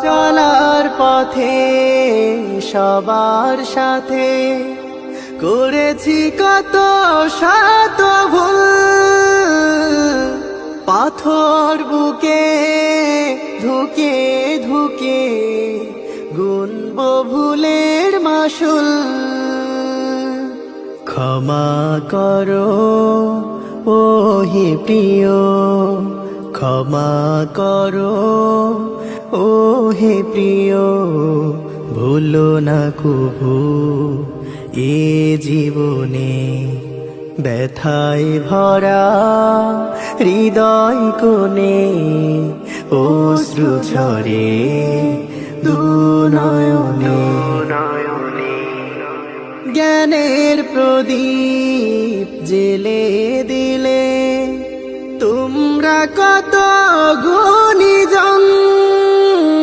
চলার পথে সবার সাথে করেছি কত শত ভুল। পাথর বুকে ধুকে ধুকে গুনব ভুলের মাসুল ক্ষমা করো ও প্রিয়, ক্ষমা করো ও হে প্রিয়, ভুলো না কুভু এ জীবনে ব্যথায় ভরা হৃদয় কোণে অশ্রু ঝরে দুনয়নে। জ্ঞানের প্রদীপ জেলে দিলে তোমরা কত গো